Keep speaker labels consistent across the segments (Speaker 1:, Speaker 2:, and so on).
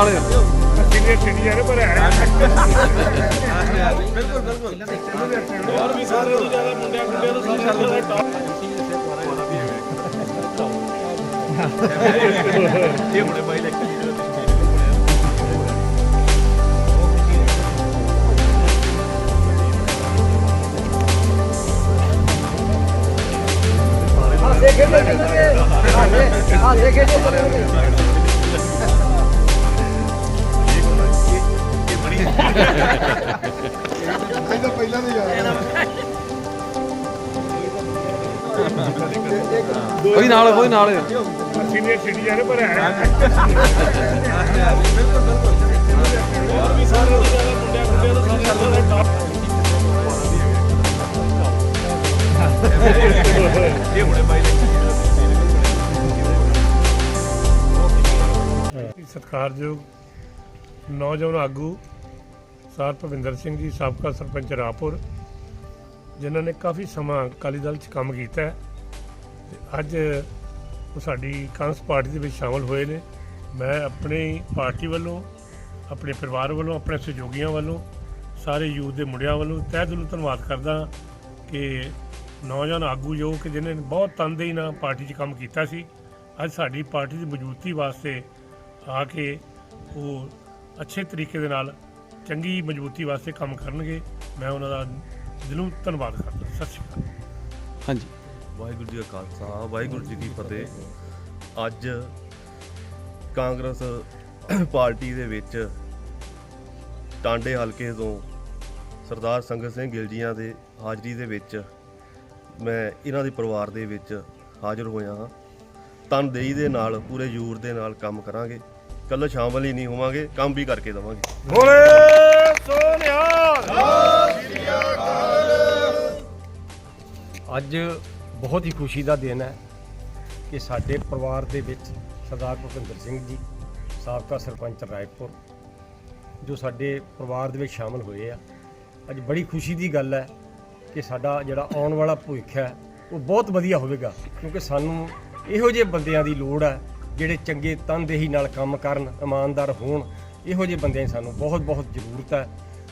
Speaker 1: ਛਿੜੀ ਜਾ ਰਹੇ ਪਰ ਹੈ
Speaker 2: ਬਿਲਕੁਲ ਬਿਲਕੁਲ
Speaker 1: ਹੋਰ ਵੀ ਸਾਰੇ ਤੋਂ ਜ਼ਿਆਦਾ ਮੁੰਡਿਆਂ ਮੁੰਡਿਆਂ ਤੋਂ ਸਾਰੇ ਤੋਂ ਜ਼ਿਆਦਾ
Speaker 2: ਇਹ ਹੁਣੇ ਬਾਈ ਲੈ
Speaker 3: ਕੋਈ ਨਾਲ ਕੋਈ ਨਾਲ।
Speaker 1: ਸੀਨੀਅਰ ਛਿੜੀ ਪਰ ਹੈ
Speaker 2: ਬਿਲਕੁਲ ਬਿਲਕੁਲ
Speaker 1: ਹੋਰ ਵੀ ਸਾਰੇ ਮੁੰਡਿਆਂ ਮੁੰਡਿਆਂ ਤੋਂ ਸਾਰੇ ਤੋਂ ਸਤਿਕਾਰਯੋਗ ਨੌਜਵਾਨ ਆਗੂ ਸਰ ਭਵਿੰਦਰ ਸਿੰਘ ਜੀ, ਸਾਬਕਾ ਸਰਪੰਚ ਰਾਪੁਰ, ਜਿਨ੍ਹਾਂ ਨੇ ਕਾਫੀ ਸਮਾਂ ਅਕਾਲੀ ਦਲ 'ਚ ਕੰਮ ਕੀਤਾ ਹੈ ਤੇ ਅੱਜ ਉਹ ਸਾਡੀ ਕਾਂਗਰਸ ਪਾਰਟੀ ਦੇ ਵਿੱਚ ਸ਼ਾਮਲ ਹੋਏ ਨੇ। ਮੈਂ ਆਪਣੀ ਪਾਰਟੀ ਵੱਲੋਂ, ਆਪਣੇ ਪਰਿਵਾਰ ਵੱਲੋਂ, ਆਪਣੇ ਸਹਿਯੋਗੀਆਂ ਵੱਲੋਂ, ਸਾਰੇ ਯੂਥ ਦੇ ਮੁੰਡਿਆਂ ਵੱਲੋਂ ਤਹਿ ਦਿਲੋਂ ਧੰਨਵਾਦ ਕਰਦਾ ਕਿ ਨੌਜਵਾਨ ਆਗੂ ਜੋ ਕਿ ਜਿਨ੍ਹਾਂ ਨੇ ਬਹੁਤ ਤਨਦੇਹੀ ਨਾਲ ਪਾਰਟੀ 'ਚ ਕੰਮ ਕੀਤਾ ਸੀ, ਅੱਜ ਸਾਡੀ ਪਾਰਟੀ ਦੀ ਮਜ਼ਬੂਤੀ ਵਾਸਤੇ ਆ ਕੇ ਉਹ ਅੱਛੇ ਤਰੀਕੇ ਦੇ ਨਾਲ ਚੰਗੀ ਮਜ਼ਬੂਤੀ ਵਾਸਤੇ ਕੰਮ ਕਰਨਗੇ। ਮੈਂ ਉਹਨਾਂ ਦਾ ਦਿਲੋਂ ਧੰਨਵਾਦ ਕਰਦਾ। ਸਤਿ ਸ਼੍ਰੀ ਅਕਾਲ।
Speaker 3: ਹਾਂਜੀ।
Speaker 2: ਵਾਹਿਗੁਰੂ ਜੀ ਕਾ ਖਾਲਸਾ ਵਾਹਿਗੁਰੂ ਜੀ ਕੀ ਫਤਿਹ। ਅੱਜ ਕਾਂਗਰਸ ਪਾਰਟੀ ਦੇ ਵਿੱਚ ਟਾਂਡੇ ਹਲਕੇ ਤੋਂ ਸਰਦਾਰ ਸੰਗਤ ਸਿੰਘ ਗਿੱਲ ਜੀਆਂ ਦੇ ਹਾਜ਼ਰੀ ਦੇ ਵਿੱਚ ਮੈਂ ਇਹਨਾਂ ਦੇ ਪਰਿਵਾਰ ਦੇ ਵਿੱਚ ਹਾਜ਼ਰ ਹੋਇਆ ਹਾਂ। ਤਨਦੇਹੀ ਦੇ ਨਾਲ ਪੂਰੇ ਜੂਰ ਦੇ ਨਾਲ ਕੰਮ ਕਰਾਂਗੇ। ਕੱਲ ਸ਼ਾਮਲ ਹੀ ਨਹੀਂ ਹੋਵਾਂਗੇ ਕੰਮ ਵੀ ਕਰਕੇ ਦਵਾਂਗੇ।
Speaker 1: ਬੋਲੇ ਸੋਨਿਆ
Speaker 4: ਅੱਜ ਬਹੁਤ ਹੀ ਖੁਸ਼ੀ ਦਾ ਦਿਨ ਹੈ ਕਿ ਸਾਡੇ ਪਰਿਵਾਰ ਦੇ ਵਿੱਚ ਸਰਦਾਰ ਭੁਪਿੰਦਰ ਸਿੰਘ ਜੀ ਸਾਬਕਾ ਸਰਪੰਚ ਰਾਏਪੁਰ ਜੋ ਸਾਡੇ ਪਰਿਵਾਰ ਦੇ ਵਿੱਚ ਸ਼ਾਮਲ ਹੋਏ ਆ। ਅੱਜ ਬੜੀ ਖੁਸ਼ੀ ਦੀ ਗੱਲ ਹੈ ਕਿ ਸਾਡਾ ਜਿਹੜਾ ਆਉਣ ਵਾਲਾ ਭਵਿੱਖ ਹੈ ਉਹ ਬਹੁਤ ਵਧੀਆ ਹੋਵੇਗਾ ਕਿਉਂਕਿ ਸਾਨੂੰ ਇਹੋ ਜਿਹੇ ਬੰਦਿਆਂ ਦੀ ਲੋੜ ਹੈ ਜਿਹੜੇ ਚੰਗੇ ਤਨਦੇਹੀ ਨਾਲ ਕੰਮ ਕਰਨ, ਇਮਾਨਦਾਰ ਹੋਣ, ਇਹੋ ਜਿਹੇ ਬੰਦਿਆਂ ਦੀ ਸਾਨੂੰ ਬਹੁਤ ਬਹੁਤ ਜ਼ਰੂਰਤ ਹੈ।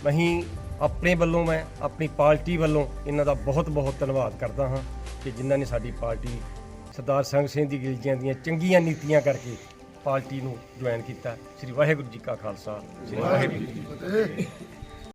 Speaker 4: ਅਸੀਂ ਆਪਣੇ ਵੱਲੋਂ ਮੈਂ ਆਪਣੀ ਪਾਰਟੀ ਵੱਲੋਂ ਇਹਨਾਂ ਦਾ ਬਹੁਤ ਬਹੁਤ ਧੰਨਵਾਦ ਕਰਦਾ ਹਾਂ ਕਿ ਜਿਨ੍ਹਾਂ ਨੇ ਸਾਡੀ ਪਾਰਟੀ ਸਰਦਾਰ ਸੰਘ ਸਿੰਘ ਦੀ ਗਿਲਜੀਆਂ ਦੀਆਂ ਚੰਗੀਆਂ ਨੀਤੀਆਂ ਕਰਕੇ ਪਾਰਟੀ ਨੂੰ ਜੁਆਇਨ ਕੀਤਾ। ਸ੍ਰੀ ਵਾਹਿਗੁਰੂ ਜੀ ਕਾ ਖਾਲਸਾ। ਸ੍ਰੀ ਵਾਹਿਗੁਰੂ ਜੀ ਕੀ ਫਤਿਹ।